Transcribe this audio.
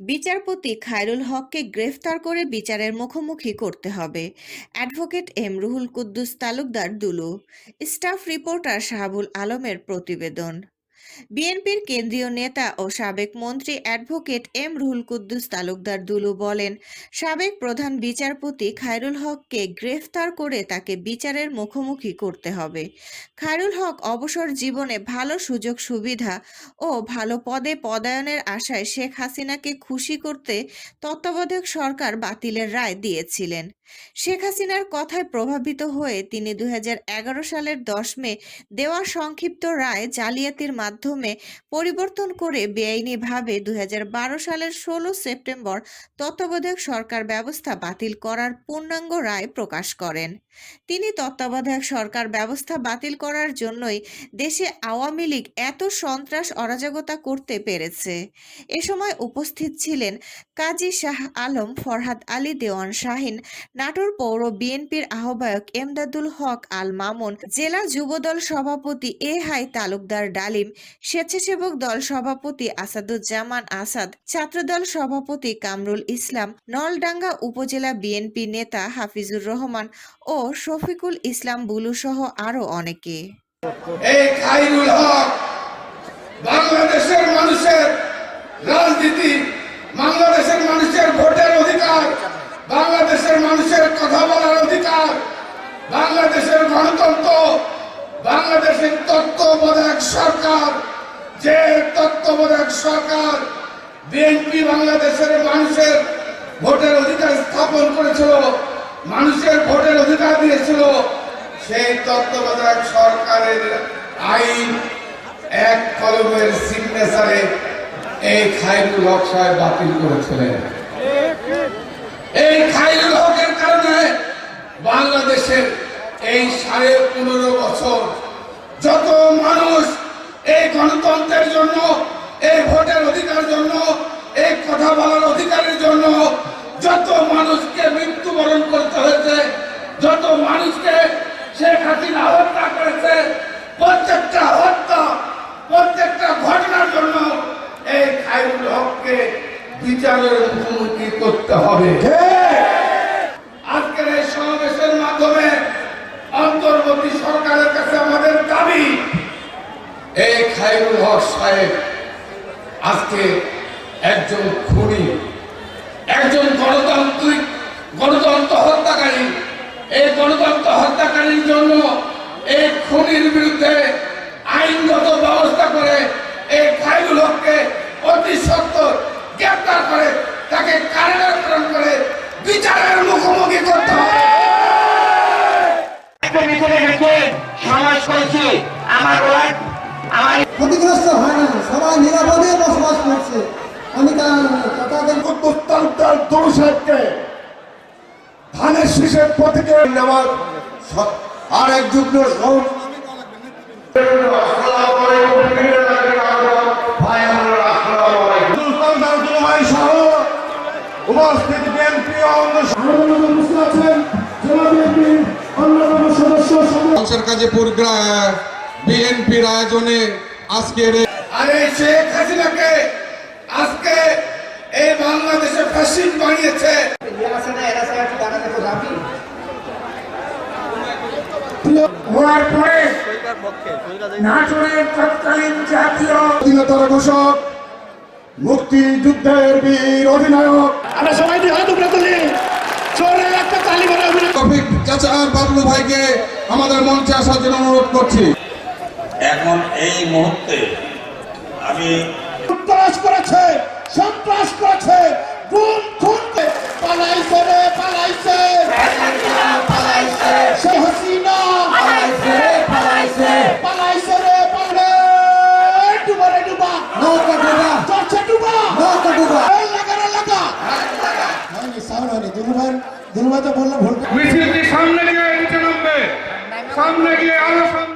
বিচারপতি খায়রুল হককে গ্রেফতার করে বিচারের মুখোমুখি করতে হবে। Advocate M Ruhul Kuddus Talukdar Dulu. Staff reporter Shahabul আলমের প্রতিবেদন। বিএনপির কেন্দ্রীয় নেতা ও সাবেক মন্ত্রী অ্যাডভোকেট এম রুহুল কুদ্দুস তালুকদার দুলু বলেন, সাবেক প্রধান বিচারপতি খায়রুল হককে গ্রেফতার করে তাকে বিচারের মুখোমুখি করতে হবে। খায়রুল হক অবসর জীবনে ভালো সুযোগ সুবিধা ও ভালো পদে পদায়নের আশায় শেখ হাসিনাকে খুশি করতে তত্ত্বাবধায়ক সরকার বাতিলের রায় দিয়েছিলেন। শেখ হাসিনার কথায় প্রভাবিত হয়ে তিনি দুই হাজার এগারো সালের দশ মে দেওয়া সংক্ষিপ্ত রায় জালিয়াতির মাধ্যমে পরিবর্তন করে বেআইনিভাবে দুই সালের ষোলো সেপ্টেম্বর তত্ত্বাবধায়ক সরকার ব্যবস্থা বাতিল করার পূর্ণাঙ্গ রায় প্রকাশ করেন। তিনি তত্ত্বাবধায়ক সরকার ব্যবস্থা বাতিল করার জন্যই দেশে আওয়ামী লীগ এত সন্ত্রাস, অরাজকতা করতে পেরেছে। এ সময় উপস্থিত ছিলেন কাজী শাহ আলম, ফরহাদ আলী, দেওয়ান শাহিন, নাটোর পৌর বিএনপির আহ্বায়ক এমদাদুল হক আল মামুন, জেলা যুবদল সভাপতি এ হাই তালুকদার ডালিম স্বেচ্ছাসেবক দল সভাপতি আসাদুজ্জামান আসাদ, ছাত্রদল সভাপতি কামরুল ইসলাম, নলডাঙ্গা উপজেলা বিএনপি নেতা হাফিজুর রহমান ও শফিকুল ইসলাম বুলু সহ আরও অনেকে। বাংলাদেশের মানুষের রাজনীতি, বাংলাদেশের মানুষের ভোটের অধিকার, বাংলাদেশের মানুষের কথা বলার অধিকার, বাংলাদেশের গণতন্ত্র বাংলাদেশের তত্ত্বাবধায়ক সরকার, যে তত্ত্বাবধায়ক সরকার বিএনপি বাংলাদেশের মানুষের ভোটের অধিকার স্থাপন করেছিল, মানুষের ভোটের অধিকার দিয়েছিল, সেই তত্ত্বাবধায়ক সরকারের আইন এক কলমের সিগনেচারে এই খাইরুল হক সাহেব বাতিল করেছিলেন। এই খাইরুল হকের কারণে বাংলাদেশের এই সাড়ে পনেরো বছর যত মানুষ এই গণতন্ত্রের জন্য এই ভোটের অধিকার জন্য এই কথা বলার অধিকারের জন্য যত মানুষকে মৃত্যুবরণ করতে হয়েছে যত মানুষকে শেখ হাসিনা হত্যা করেছে প্রত্যেকটা হত্যা প্রত্যেকটা ঘটনার জন্য এই খাইরুল হককে বিচারের মুখোমুখি করতে হবে। আজকের এই সমাবেশের মাধ্যমে অন্তর্বর্তী সরকারের এই খাইরুল হক সাহেব আজকে একজন খুনি একজন গণতান্ত্রিক গণতন্ত্র হত্যাকারী এই গণতন্ত্র হত্যাকারীর জন্য এই খুনির বিরুদ্ধে আইনগত ব্যবস্থা করে এই খাইরুল হককে অতি সত্তর গ্রেপ্তার করে তাকে কারাগার করে বিচারের মুখোমুখি করতে হবে ভিতরে রেখে সমাজ করেছি আমার ওয়ার্ড আমার ক্ষতিগ্রস্ত হয় না। সবাই নিরাপদে বসবাস করছে। আমি তাদের ধানের শীষের প্রতীকে নেওয়ার আর এক যুগ্ম উপস্থিত বিএনপি কাজে বিএনপির আয়োজনে আজকের এই আরে শেখ হাসিনাকে আজকে এই বাংলাদেশে ফ্যাসিস্ট বানিয়েছে। হওয়ার পরে নাটোরের তৎকালীন জাতীয় স্বাধীনতার ঘোষক মুক্তিযুদ্ধের বীর অধিনায়ক। আমরা সবাই দিয়ে হাত উপরে তুলি। একটা তালি বানা টপিক চাচা বাবলু ভাইকে আমাদের মঞ্চে আসার জন্য অনুরোধ করছি। এখন এই মুহূর্তে আমি সন্ত্রাস করেছে সন্ত্রাস করেছে গুম খুন করে পালাইছে রে পালাইছে। সে হাসিনা পালাইছে রে পালাইছে। পালাইছে রে পালাইছে। ডুবা ডুবা। নৌকা ডোবা। চলছে ডুবা। নৌকা ডোবা। লাগা রে লাগা। হয়নি সাউন্ড হয়নি। দুলুভাই দুলুভাই তো বলল মিছিলটি সামনে গিয়ে নিচে নামবে। সামনে গিয়ে আরও সামনে